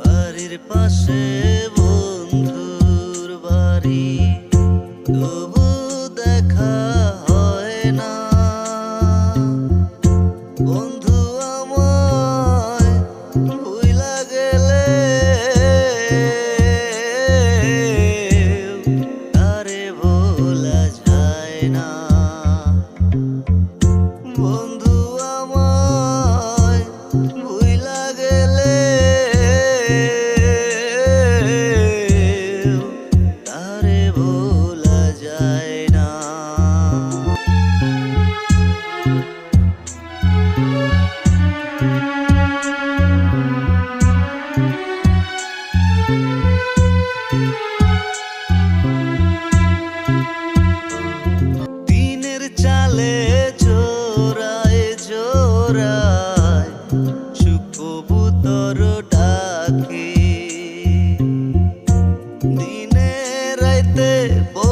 বাড়ির পাশে বন্ধুর বাড়ি। রাইতে বন্ধুর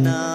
না